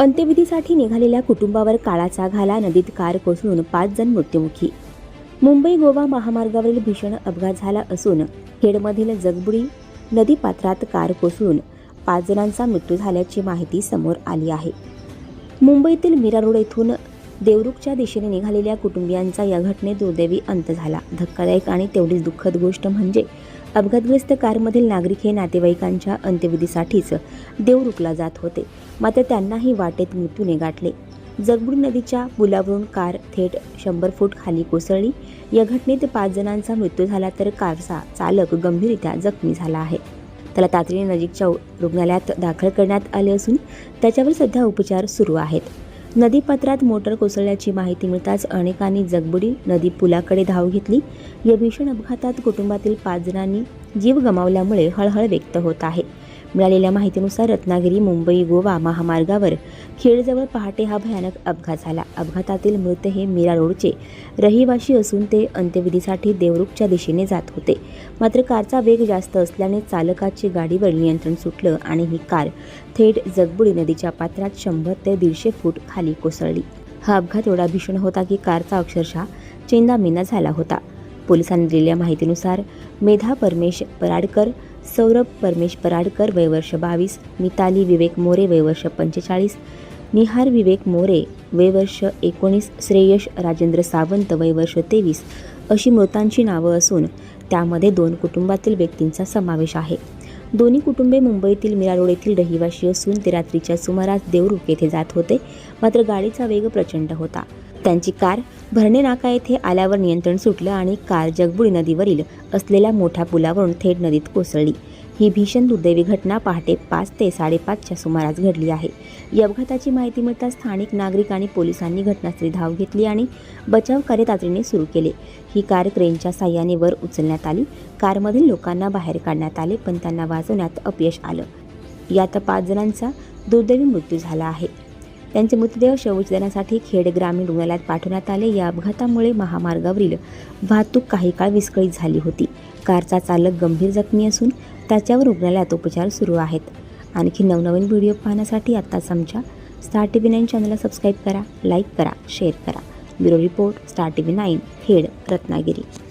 अंत्यविधीसाठी निघालेल्या कुटुंबावर काळाचा घाला नदीत कार कोसळून पाच जण मृत्युमुखी. मुंबई गोवा महामार्गावरील भीषण अपघात झाला असून खेडमधील जगबुडी नदीपात्रात कार कोसळून पाच जणांचा मृत्यू झाल्याची माहिती समोर आली आहे. मुंबईतील मीरा रोड येथून देवरुखच्या दिशेने निघालेल्या कुटुंबियांचा या घटनेत दुर्दैवी अंत झाला. धक्कादायक आणि तेवढीच दुःखद गोष्ट म्हणजे अपघातग्रस्त कारमधील नागरिक हे नातेवाईकांच्या अंत्यविधीसाठीच देवरुखला जात होते. मात्र त्यांनाही वाटेत मृत्यूने गाठले. जगबुडी नदीच्या पुलावरून कार थेट शंभर फूट खाली कोसळली. या घटनेत पाच जणांचा मृत्यू झाला तर कारचा चालक गंभीररित्या जखमी झाला आहे. त्याला तातडीने नजीकच्या रुग्णालयात दाखल करण्यात आले असून त्याच्यावर सध्या उपचार सुरू आहेत. नदीपात्रात मोटर कोसळल्याची माहिती मिळताच अनेकांनी जगबुडी नदी पुलाकडे धाव घेतली. या भीषण अपघातात कुटुंबातील पाच जणांनी जीव गमावल्यामुळे हळहळ व्यक्त होत आहे. मिळालेल्या माहितीनुसार रत्नागिरी मुंबई गोवा महामार्गावर खेडजवळ पहाटे हा भयानक अपघात झाला. अपघातातील मृत हे मीरा रोडचे रहिवाशी असून ते अंत्यविधीसाठी देवरुखच्या दिशेने जात होते. मात्र कारचा वेग जास्त असल्याने चालकाची गाडीवर नियंत्रण सुटलं आणि ही कार थेट जगबुडी नदीच्या पात्रात शंभर ते दीडशे फूट खाली कोसळली. हा अपघात एवढा भीषण होता की कारचा अक्षरशः चेंदामेंदा झाला होता. पोलिसांनी दिलेल्या माहितीनुसार मेधा परमेश पराडकर सौरभ परमेश पराडकर वयवर्ष बावीस. मिताली विवेक मोरे वयवर्ष पंचेचाळीस. निहार विवेक मोरे वयवर्ष एकोणीस. श्रेयश राजेंद्र सावंत वयवर्ष तेवीस. अशी मृतांची नावं असून त्यामध्ये दोन कुटुंबातील व्यक्तींचा समावेश आहे. दोन्ही कुटुंबे मुंबईतील मीरा रोड येथील रहिवाशी असून ते रात्रीच्या सुमारास देवरुख येथे जात होते. मात्र गाडीचा वेग प्रचंड होता. त्यांची कार भरणे नाका येथे आल्यावर नियंत्रण सुटलं आणि कार जगबुडी नदीवरील असलेल्या मोठ्या पुलावरून थेट नदीत कोसळली. ही भीषण दुर्दैवी घटना पहाटे पाच ते साडेपाचच्या सुमारास घडली आहे. या अपघाताची माहिती मिळताच स्थानिक नागरिक आणि पोलिसांनी घटनास्थळी धाव घेतली आणि बचाव कार्य तातडीने सुरू केले. ही कार क्रेनच्या साह्याने वर उचलण्यात आली. कारमधील लोकांना बाहेर काढण्यात आले पण त्यांना वाचवण्यात अपयश आलं. यात पाच जणांचा दुर्दैवी मृत्यू झाला आहे. त्यांचे मृतदेह शवविच्छेदनासाठी खेड ग्रामीण रुग्णालयात पाठवण्यात आले. या अपघातामुळे महामार्गावरील वाहतूक काही काळ विस्कळीत झाली होती. कारचा चालक गंभीर जखमी असून त्याच्यावर रुग्णालयात उपचार सुरू आहेत. आणखी नवनवीन व्हिडिओ पाहण्यासाठी आत्ताच आमच्या स्टार टी व्ही नाईन चॅनलला सबस्क्राईब करा लाईक करा शेअर करा. Bureau report star T V nine Khed Ratnagiri.